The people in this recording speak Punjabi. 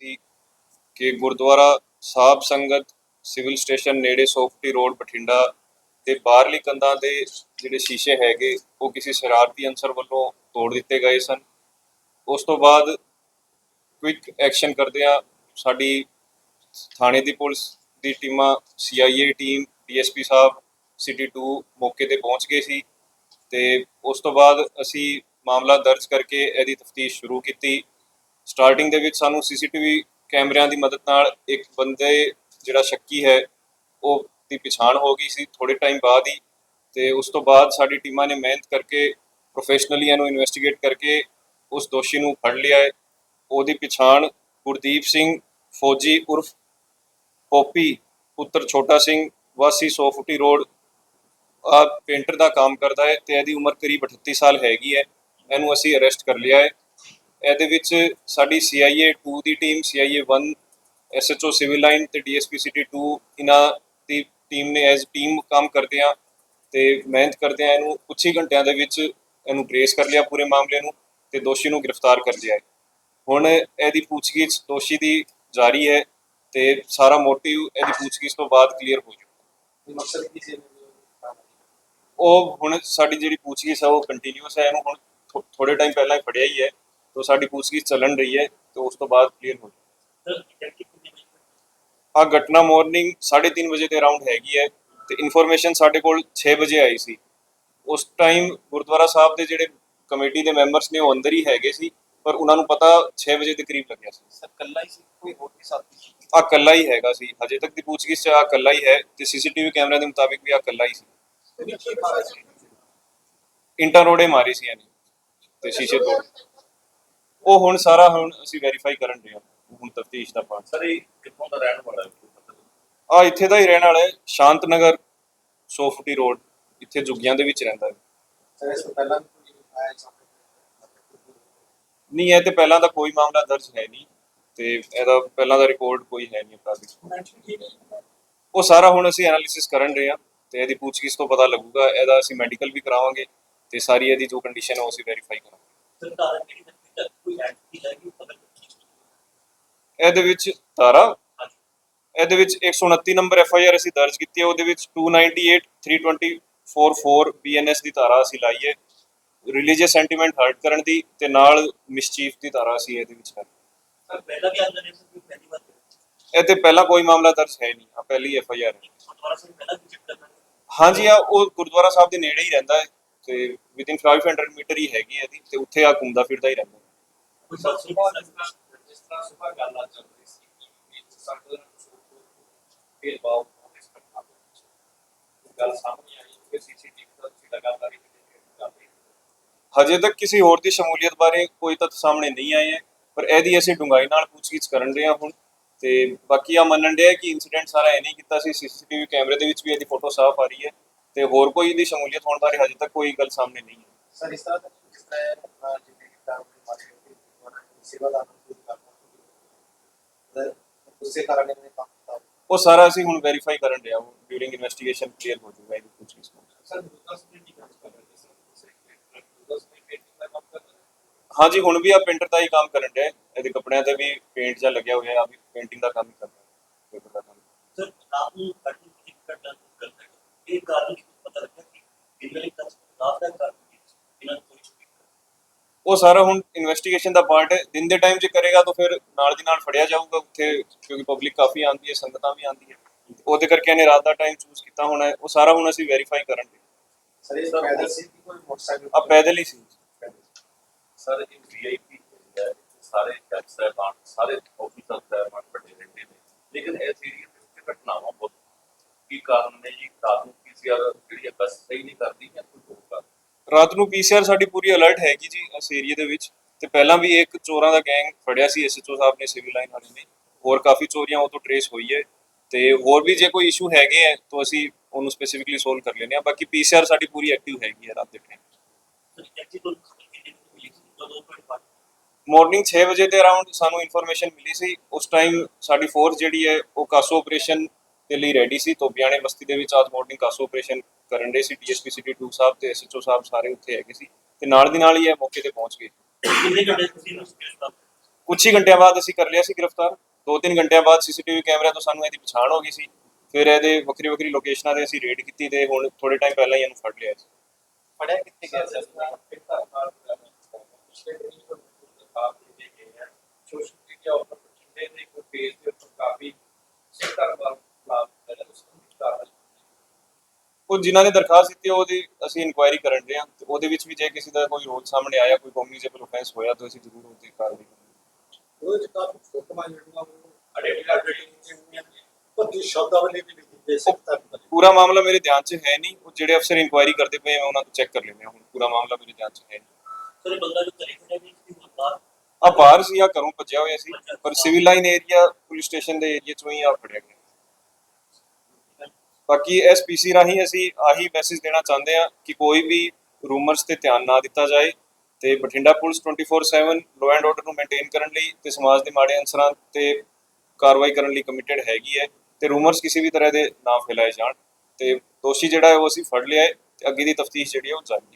ਸੀ ਕਿ ਗੁਰਦੁਆਰਾ ਸਾਹਿਬ ਸੰਗਤ ਸਿਵਲ ਸਟੇਸ਼ਨ ਨੇੜੇ ਸੋਫਟੀ ਰੋਡ ਬਠਿੰਡਾ ਤੇ ਬਾਹਰਲੀ ਕੰਧਾਂ ਦੇ ਜਿਹੜੇ ਸ਼ੀਸ਼ੇ ਹੈਗੇ, ਉਹ ਕਿਸੇ ਸ਼ਰਾਰਤੀ ਅਨਸਰ ਵੱਲੋਂ ਤੋੜ ਦਿੱਤੇ ਗਏ ਸਨ। ਉਸ ਤੋਂ ਬਾਅਦ ਕੁਇਕ ਐਕਸ਼ਨ ਕਰਦਿਆਂ ਸਾਡੀ ਥਾਣੇ ਦੀ ਪੁਲਿਸ ਦੀ ਟੀਮਾਂ CIA team DSP sahib city 2 ਮੌਕੇ ਤੇ ਪਹੁੰਚ ਗਏ ਸੀ ਤੇ ਉਸ ਤੋਂ ਬਾਅਦ ਅਸੀਂ ਮਾਮਲਾ ਦਰਜ ਕਰਕੇ ਇਹਦੀ ਤਫਤੀਸ਼ ਸ਼ੁਰੂ ਕੀਤੀ। ਸਟਾਰਟਿੰਗ ਦੇ ਵਿੱਚ ਸਾਨੂੰ ਸੀਸੀਟੀਵੀ ਕੈਮਰਿਆਂ ਦੀ ਮਦਦ ਨਾਲ ਇੱਕ ਬੰਦੇ ਜਿਹੜਾ ਸ਼ੱਕੀ ਹੈ, ਉਹ ਦੀ ਪਛਾਣ ਹੋ ਗਈ ਸੀ ਥੋੜੇ ਟਾਈਮ ਬਾਅਦ ਹੀ ਤੇ ਉਸ ਤੋਂ ਬਾਅਦ ਸਾਡੀ ਟੀਮਾਂ ਨੇ ਮਿਹਨਤ ਕਰਕੇ ਪ੍ਰੋਫੈਸ਼ਨਲੀ ਇਹਨੂੰ ਇਨਵੈਸਟੀਗੇਟ ਕਰਕੇ ਉਸ ਦੋਸ਼ੀ ਨੂੰ ਫੜ ਲਿਆ ਹੈ। ਉਹਦੀ ਪਛਾਣ ਗੁਰਦੀਪ ਸਿੰਘ, ਫੌਜੀ ਉਰਫ ਪੋਪੀ, ਪੁੱਤਰ ਛੋਟਾ ਸਿੰਘ, ਵਾਸੀ 100 ਫੁੱਟੀ ਰੋਡ ਆ ਪੇਂਟਰ ਦਾ ਕੰਮ ਕਰਦਾ ਹੈ ਤੇ ਇਹਦੀ ਉਮਰ ਕਰੀਬ 38 ਸਾਲ ਹੈਗੀ ਹੈ। ਇਹਨੂੰ ਅਸੀਂ ਅਰੈਸਟ ਕਰ ਲਿਆ ਹੈ। ਇਹਦੇ ਵਿੱਚ ਸਾਡੀ CIA 2 ਦੀ team CIA 1 SHO civil line ਤੇ DSP ਸਿਟੀ 2 ਇਹਨਾਂ ਦੀ ਟੀਮ ਨੇ ਐਜ਼ ਟੀਮ ਕੰਮ ਕਰਦੇ ਆ ਤੇ ਮਿਹਨਤ ਕਰਦੇ ਆ ਇਹਨੂੰ ਕੁਝ ਹੀ ਘੰਟਿਆਂ ਦੇ ਵਿੱਚ ਇਹਨੂੰ ਟ੍ਰੇਸ ਕਰ ਲਿਆ ਪੂਰੇ ਮਾਮਲੇ ਨੂੰ ਤੇ ਦੋਸ਼ੀ ਨੂੰ ਗ੍ਰਿਫਤਾਰ ਕਰ ਲਿਆ ਹੈ। ਹੁਣ ਇਹਦੀ ਪੁੱਛਗਿੱਛ ਦੋਸ਼ੀ ਦੀ ਜਾਰੀ ਹੈ ਤੇ ਸਾਰਾ ਮੋਟਿਵ ਇਹਦੀ ਪੁੱਛਗਿੱਛ ਤੋਂ ਬਾਅਦ ਕਲੀਅਰ ਹੋ ਜਾਊਗਾ। ਮਕਸਦ ਕੀ ਸੀ ਉਹ ਹੁਣ ਸਾਡੀ ਜਿਹੜੀ ਪੁੱਛਗਿੱਛ ਹੈ ਉਹ ਕੰਟੀਨਿਊਸ ਹੈ ਇਹਨੂੰ ਹੁਣ ਥੋੜੇ ਟਾਈਮ ਪਹਿਲਾਂ ਹੀ ਫੜਿਆ ਹੀ ਹੈ। ਤੋਂ ਸਾਡੀ ਪੁੱਛਗਿੱਛ ਚੱਲਣ ਰਹੀ ਹੈ ਤੇ ਉਸ ਤੋਂ ਬਾਅਦ ਕਲੀਅਰ ਹੋ ਆ ਘਟਨਾ ਮਾਰਨਿੰਗ 3:30 ਵਜੇ ਦੇ ਅਰਾਊਂਡ ਹੈਗੀ ਹੈ ਤੇ ਇਨਫੋਰਮੇਸ਼ਨ ਸਾਡੇ ਕੋਲ 6 ਵਜੇ ਆਈ ਸੀ। ਉਸ ਟਾਈਮ ਗੁਰਦੁਆਰਾ ਸਾਹਿਬ ਦੇ ਜਿਹੜੇ ਕਮੇਟੀ ਦੇ ਮੈਂਬਰਸ ਨੇ ਉਹ ਅੰਦਰ ਹੀ ਹੈਗੇ ਸੀ ਪਰ ਉਹਨਾਂ ਨੂੰ ਪਤਾ 6 ਵਜੇ ਦੇ ਕਰੀਬ ਲੱਗਿਆ ਸੀ। ਸਰ ਕੱਲਾ ਹੀ ਸੀ ਕੋਈ ਹੋਰ ਵੀ ਸਾਥੀ ਸੀ? ਆ ਕੱਲਾ ਹੀ ਹੈਗਾ ਸੀ ਹਜੇ ਤੱਕ ਦੀ ਪੁੱਛਗਿੱਛ ਚ ਆ ਕੱਲਾ ਹੀ ਹੈ ਤੇ ਸੀਸੀਟੀਵੀ ਕੈਮਰੇ ਦੇ ਮੁਤਾਬਿਕ ਵੀ ਆ ਕੱਲਾ ਹੀ ਸੀ। ਇੰਟਾ ਰੋੜੇ ਮਾਰੀ ਸੀ ਇਹਨੇ ਤੇ ਸ਼ੀਸ਼ੇ ਤੋੜ ਉਹ ਹੁਣ ਸਾਰਾ ਹੁਣ ਅਸੀਂ ਵੈਰੀਫਾਈ ਕਰਨ ਦੇ ਹਾਂ ਹੁਣ ਤਫਤੀਸ਼ ਦਾ ਪਾਰਟ ਸਰ ਇਹ ਕਿੱਥੋਂ ਦਾ ਰਹਿਣ ਵਾਲਾ ਹੈ। ਆ ਇੱਥੇ ਦਾ ਹੀ ਰਹਿਣ ਵਾਲਾ ਹੈ ਸ਼ਾਂਤ ਨਗਰ 100 ਫੁੱਟੀ ਰੋਡ ਇੱਥੇ ਜੁਗੀਆਂ ਦੇ ਵਿੱਚ ਰਹਿੰਦਾ ਹੈ। ਸਰ ਇਸ ਤੋਂ ਪਹਿਲਾਂ ਨਹੀਂ ਇਹ ਤੇ ਪਹਿਲਾਂ ਦਾ ਕੋਈ ਮਾਮਲਾ ਦਰਜ ਹੈ ਨਹੀਂ ਤੇ ਇਹਦਾ ਪਹਿਲਾਂ ਦਾ ਰਿਕਾਰਡ ਕੋਈ ਹੈ ਨਹੀਂ ਅਪਰਾਧਿਕ ਉਹ ਸਾਰਾ ਹੁਣ ਅਸੀਂ ਐਨਾਲਿਸਿਸ ਕਰਨ ਰਹੇ ਹਾਂ ਤੇ ਇਹਦੀ ਪੁੱਛਗਿੱਛ ਤੋਂ ਪਤਾ ਲੱਗੂਗਾ ਇਹਦਾ ਅਸੀਂ ਮੈਡੀਕਲ ਵੀ ਕਰਾਵਾਂਗੇ ਤੇ ਸਾਰੀ ਇਹਦੀ ਜੋ ਕੰਡੀਸ਼ਨ ਹੈ ਉਹ ਅਸੀਂ ਵੈਰੀਫਾਈ ਕਰਾਂਗੇ। ਸਰਕਾਰ ਕਿਹੜੀ ਤੱਕ ਕੋਈ ਐਂਟੀਟੀ ਹੈਗੀ ਪਤਾ ਨਹੀਂ ਇਹਦੇ ਵਿੱਚ ਧਾਰਾ? ਇਹਦੇ ਵਿੱਚ 129 ਨੰਬਰ ਐਫ ਆਈ ਆਰ ਅਸੀਂ ਦਰਜ ਕੀਤੀ ਹੈ ਉਹਦੇ ਵਿੱਚ 298 324 ਬੀਐਨਐਸ ਦੀ ਧਾਰਾ ਅਸੀਂ ਲਾਈ ਹੈ। ਰਿਲੀਜੀਅਸ ਸੈਂਟੀਮੈਂਟ ਹਰਟ ਕਰਨ ਦੀ ਤੇ ਨਾਲ ਮਿਸਚੀਫ ਦੀ ਧਾਰਾ ਅਸੀਂ ਇਹਦੇ ਵਿੱਚ ਹੈ। ਸਰ ਪਹਿਲਾਂ ਵੀ ਅੰਦਰ ਨੇ ਪਹਿਲੀ ਵਾਰ ਇਹ ਤੇ ਪਹਿਲਾਂ ਕੋਈ ਮਾਮਲਾ ਦਰਜ ਹੈ ਨਹੀਂ ਆ ਪਹਿਲੀ ਐਫ ਆਈ ਆਰ ਹੈ। ਦੁਬਾਰਾ ਸਰ ਪਹਿਲਾਂ ਵਿਜ਼ਿਟ ਕਰਨਾ ਹਾਂਜੀ ਆ ਉਹ ਗੁਰਦੁਆਰਾ ਸਾਹਿਬ ਦੇ ਨੇੜੇ ਹੀ ਰਹਿੰਦਾ ਹੈ ਤੇ ਵਿਦਿਨ 500 ਮੀਟਰ ਹੀ ਹੈਗੀ ਹੈ ਇਹਦੀ ਤੇ ਉੱਥੇ ਆ ਘੁੰਮਦਾ ਫਿਰਦਾ ਹੀ ਰਹਿੰਦਾ ਕੋਈ ਸਰ ਜਿਸ ਤਰ੍ਹਾਂ ਸੁਭਾ ਗੱਲ ਆ ਚੱਲ ਰਹੀ ਸੀ ਕਿ ਸਾਡੇ ਫਿਰ ਬਾਉ ਇਸ ਦੇ ਵਿੱਚ। ਗੱਲ ਸਾਹਮਣੇ ਆਈ ਕਿ ਸੀਸੀਟੀਵੀ ਦਾ ਤੁਸੀਂ ਲਗਾਤਾਰ ਹੀ ਕਰ ਰਹੇ ਹੋ ਹਜੇ ਤੱਕ ਕਿਸੇ ਹੋਰ ਦੀ ਸ਼ਮੂਲੀਅਤ ਬਾਰੇ ਕੋਈ ਤੱਥ ਸਾਹਮਣੇ ਨਹੀਂ ਆਏ ਹੈ ਪਰ ਇਹਦੀ ਅਸੀਂ ਡੂੰਘਾਈ ਨਾਲ ਪੁੱਛਗਿੱਛ ਕਰਨ ਰਹੇ ਹਾਂ ਹੁਣ। ਤੇ ਬਾਕੀ ਆ ਮੰਨਣ ਡਿਆ ਕਿ ਇਨਸੀਡੈਂਟ ਸਾਰਾ ਇਹ ਨਹੀਂ ਕੀਤਾ ਸੀ ਸੀਸੀਟੀਵੀ ਕੈਮਰੇ ਦੇ ਵਿੱਚ ਵੀ ਇਹਦੀ ਫੋਟੋ ਸਾਫ਼ ਆ ਰਹੀ ਹੈ। ਤੇ ਹੋਰ ਕੋਈ ਇਹਦੀ ਸ਼ਮੂਲੀਅਤ ਹੋਣ ਬਾਰੇ ਹਜੇ ਤੱਕ ਕੋਈ ਗੱਲ ਸਾਹਮਣੇ ਨਹੀਂ ਹੈ ਸਰ ਇਸ ਤਰ੍ਹਾਂ ਦਾ ਜਿਸ ਤਰ੍ਹਾਂ ਜਿਵੇਂ ਕਿ ਕੰਮ ਦੇ ਮਾਰੇ ਕਿ ਸੇਵਾ ਦਾ ਕੋਈ ਕਰਨਾ ਉਸੇ ਕਾਰਨ ਇਹਨੇ ਕੰਮ ਕੀਤਾ। ਉਹ ਸਾਰਾ ਅਸੀਂ ਹੁਣ ਵੈਰੀਫਾਈ ਕਰਨ ਰਹੇ ਹਾਂ ਡਿਊਰਿੰਗ ਇਨਵੈਸਟੀਗੇਸ਼ਨ ਕਲੀਅਰ ਹੋ ਜਾਊਗਾ ਇਹਦੀ ਸਰ ਦੁਕਾਸ ਨੇ ਕੀ ਕੰਮ ਕਰ ਰਹੇ ਸਰ। ਨੇ ਪੇਂਟਿੰਗ ਦਾ ਕੰਮ ਕਰ ਰਹੇ ਹਾਂਜੀ ਹੁਣ ਵੀ ਆ ਪੇਂਟਰ ਦਾ ਹੀ ਕੰਮ ਕਰਨ ਡਿਆ ਹੈ। ਇਹਦੇ ਕੱਪੜਿਆਂ ਤੇ ਵੀ ਪੇਂਟ ਜਾਂ ਲੱਗਿਆ ਹੋਇਆ ਆ ਵੀ ਪੇਂਟਿੰਗ ਦਾ ਕੰਮ ਹੀ ਕਰਦਾ paper ਦਾ ਕੰਮ। ਸਰ ਆਪ ਨੂੰ ਕੱਟੂ ਕਰਦਾ ਕਰਦਾ। ਇਹ ਕਾਰਨ ਪਤਾ ਲੱਗਿਆ ਕਿ ਇਹਨਾਂ ਲਈ ਤਾਂ ਲਾਭ ਦਾ ਛੁੱਟੀ ਉਹ ਸਾਰਾ ਹੁਣ ਇਨਵੈਸਟੀਗੇਸ਼ਨ ਦਾ ਪਾਰਟ ਹੈ। ਦਿਨ ਦੇ ਟਾਈਮ 'ਚ ਕਰੇਗਾ ਤਾਂ ਫਿਰ ਨਾਲ ਦੀ ਨਾਲ ਫੜਿਆ ਜਾਊਗਾ ਉੱਥੇ ਕਿਉਂਕਿ ਪਬਲਿਕ ਕਾਫੀ ਆਉਂਦੀ ਹੈ ਸੰਗਤਾਂ ਵੀ ਆਉਂਦੀ ਹੈ। ਉਹਦੇ ਕਰਕੇ ਇਹਨੇ ਰਾਤ ਦਾ ਟਾਈਮ ਚੂਜ਼ ਕੀਤਾ ਹੋਣਾ ਹੈ। ਉਹ ਸਾਰਾ ਹੁਣ ਅਸੀਂ ਵੈਰੀਫਾਈ ਕਰਾਂਗੇ ਸਰ ਇਸ ਪੈਦਲ ਸੀ ਕੋਈ ਮੋਟਰਸਾਈਕਲ? ਆ ਪੈਦਲ ਹੀ ਸੀ। ਸਰ ਇਹ ਵੀਆਈਪੀ ਹੈ ਸਾਰੇ ਜੱਜ ਸਾਹਿਬਾਨ ਸਾਰੇ ਆਫੀਸਰ ਸਾਹਿਬਾਨ ਵੱਡੇ ਰਹਿੰਦੇ ਨੇ। ਲੇਕਿਨ ਇਸ ਏਰੀਆ ਦੇ ਵਿੱਚ ਘਟਨਾਵਾਂ ਬਹੁਤ ਕੀ ਕਾਰਨ ਨੇ ਜੀ? ਰਾਤ ਨੂੰ ਪੀਸੀਆਰ ਜਿਹੜੀ ਬਸ ਸਹੀ ਨਹੀਂ ਕਰਦੀ ਜਾਂ ਕਾਰਨ ਰਾਤ ਨੂੰ ਪੀਸੀਆਰ ਸਾਡੀ ਪੂਰੀ ਅਲਰਟ ਹੈਗੀ ਜੀ ਇਸ ਏਰੀਆ ਦੇ ਵਿੱਚ। ਤੇ ਪਹਿਲਾਂ ਵੀ ਇੱਕ ਚੋਰਾਂ ਦਾ ਗੈਂਗ ਫੜਿਆ ਸੀ ਐਸਐਚਓ ਸਾਹਿਬ ਨੇ ਸਿਵਲ ਲਾਈਨ ਵਾਲੇ ਨੇ। ਹੋਰ ਕਾਫੀ ਚੋਰੀਆਂ ਉਹ ਤੋਂ ਟਰੇਸ ਹੋਈ ਹੈ। ਤੇ ਹੋਰ ਵੀ ਜੇ ਕੋਈ ਇਸ਼ੂ ਹੈਗੇ ਹੈ ਤਾਂ ਅਸੀਂ ਉਹਨੂੰ ਸਪੈਸੀਫਿਕਲੀ ਸੋਲਵ ਕਰ ਲੈਂਦੇ ਹਾਂ। ਬਾਕੀ ਪੀਸੀਆਰ ਸਾਡੀ ਪੂਰੀ ਐਕਟਿਵ ਹੈਗੀ ਹੈ ਰਾਤ ਦੇ ਟਾਈਮ ਮਾਰਨਿੰਗ 6 ਵਜੇ ਦੇ ਅਰਾਊਂਡ ਸਾਨੂੰ ਇਨਫੋਰਮੇਸ਼ਨ ਮਿਲੀ ਸੀ। ਉਸ ਟਾਈਮ ਸਾਡੀ ਫੋਰਸ ਜਿਹੜੀ ਹੈ, ਉਹ ਕਾਸੋ ਆਪਰੇਸ਼ਨ ਦੇ ਲਈ ਰੈਡੀ ਸੀ। ਤੋਬਿਆਣੇ ਬਸਤੀ ਦੇ ਵਿੱਚ ਅੱਜ ਮਾਰਨਿੰਗ ਕਾਸੋ ਆਪਰੇਸ਼ਨ ਕਰਨ ਦੇ ਸੀ। ਡੀਐਸਪੀ ਸਿਟੀ 2 ਸਾਹਿਬ ਤੇ ਐਸਐਚਓ ਸਾਹਿਬ ਸਾਰੇ ਉੱਥੇ ਹੈਗੇ ਸੀ। ਤੇ ਨਾਲ ਦੀ ਨਾਲ ਹੀ ਇਹ ਮੌਕੇ ਤੇ ਪਹੁੰਚ ਗਏ। ਕਿੰਨੇ ਘੰਟੇ ਤੁਸੀਂ ਕੁਝ ਹੀ ਘੰਟਿਆਂ ਬਾਅਦ ਅਸੀਂ ਕਰ ਲਿਆ ਸੀ ਗ੍ਰਿਫਤਾਰ। ਦੋ ਤਿੰਨ ਘੰਟਿਆਂ ਬਾਅਦ ਸੀਸੀਟੀਵੀ ਕੈਮਰਿਆਂ ਤੋਂ ਸਾਨੂੰ ਇਹਦੀ ਪਛਾਣ ਹੋ ਗਈ ਸੀ। ਫਿਰ ਇਹਦੇ ਵੱਖਰੀ ਵੱਖਰੀ ਲੋਕੇਸ਼ਨਾਂ ਤੇ ਅਸੀਂ ਰੇਡ ਕੀਤੀ ਤੇ ਹੁਣ ਥੋੜੇ ਟਾਈਮ ਪਹਿਲਾਂ ਹੀ ਇਹਨੂੰ ਫੜ ਲਿਆ ਸੀ ਫੜਿਆ ਕਿੱਥੇ ਗਿਆ ਸਰ ਇੱਕ ਸੋਸ਼ਲ ਮੀਡੀਆ ਉੱਪਰ ਬਠਿੰਡੇ ਦੇ ਕੋਈ ਪੇਜ ਦੇ ਉੱਪਰ ਕਾਫੀ ਸਿੱਖਾਂ ਵਾਲਾ ਖਿਲਾਫ ਹੈ ਉਸ ਨੂੰ ਵਿਚਾਰ ਉਹ ਜਿਨ੍ਹਾਂ ਨੇ ਦਰਖਾਸਤ ਦਿੱਤੀ ਉਹਦੀ ਅਸੀਂ ਇਨਕੁਆਇਰੀ ਕਰਨ ਰਹੇ ਹਾਂ ਤੇ ਉਹਦੇ ਵਿੱਚ ਵੀ ਜੇ ਕਿਸੇ ਦਾ ਕੋਈ ਰੋਲ ਸਾਹਮਣੇ ਆਇਆ ਕੋਈ ਕਮਿਊਨਿਕੇਬਲ ਆਫੈਂਸ ਹੋਇਆ ਤਾਂ ਅਸੀਂ ਜ਼ਰੂਰ ਉਹਦੀ ਕਾਰਵਾਈ ਕਰਾਂਗੇ। ਉਹਦੇ ਚ ਕਾਫੀ ਫੋਟੋਆਂ ਜਿਹੜੀਆਂ ਉਹ Identified ਆਈਡੈਂਟੀਫਾਈਡ ਹੋਈਆਂ ਨੇ। ਪਤੀ ਸ਼ਬਦਾਵਲੀ ਵੀ ਲਿਖੀ ਦਾ ਪੂਰਾ ਮਾਮਲਾ ਮੇਰੇ ਧਿਆਨ 'ਚ ਹੈ ਨਹੀਂ। ਉਹ ਜਿਹੜੇ ਅਫਸਰ ਇਨਕੁਆਇਰੀ ਕਰਦੇ ਪਏ ਆ ਮੈਂ ਉਹਨਾਂ ਤੋਂ ਚੈੱਕ ਕਰ ਲੈਂਦੇ ਹਾਂ। ਹੁਣ ਪੂਰਾ ਮਾਮਲਾ ਮੇਰੇ ਧਿਆਨ 'ਚ ਹੈ ਨਹੀਂ। ਸਰ ਇਹ ਬੰਦਾ ਜੋ ਕਰੀ ਖੜੇ ਵੀ ਸੀ ਮਤਲਬ ਆ ਬਾਹਰ ਸੀ ਆ ਘਰੋਂ ਭੱਜਿਆ ਹੋਇਆ ਸੀ। ਪਰ civil line area police station ਦੇ ਏਰੀਆ 'ਚੋਂ ਹੀ ਆ ਫੜਿਆ ਗਿਆ। ਬਾਕੀ ਐਸਪੀਸੀ ਰਾਹੀਂ ਅਸੀਂ ਆਹੀ ਮੈਸੇਜ ਦੇਣਾ ਚਾਹੁੰਦੇ ਹਾਂ ਕਿ ਕੋਈ ਵੀ ਰੂਮਰਸ ਤੇ ਧਿਆਨ ਨਾ ਦਿੱਤਾ ਜਾਏ ਤੇ Bathinda police 24/7 law and order ਨੂੰ ਮੇਨਟੇਨ ਕਰਨ ਲਈ ਤੇ ਸਮਾਜ ਦੇ ਮਾੜੇ ਅਨਸਰਾਂ ਤੇ ਕਾਰਵਾਈ ਕਰਨ ਲਈ ਕਮਿਟਡ ਹੈਗੀ ਹੈ ਤੇ ਰੂਮਰਸ ਕਿਸੇ ਵੀ ਤਰ੍ਹਾਂ ਦੇ ਨਾ ਫੈਲਾਏ ਜਾਣ ਤੇ ਦੋਸ਼ੀ ਜਿਹੜਾ ਹੈ ਉਹ ਅਸੀਂ ਫੜ ਲਿਆ ਹੈ ਤੇ ਅੱਗੇ ਦੀ ਤਫਤੀਸ਼ ਜਿਹੜੀ ਹੈ ਉਹ ਜਾਰੀ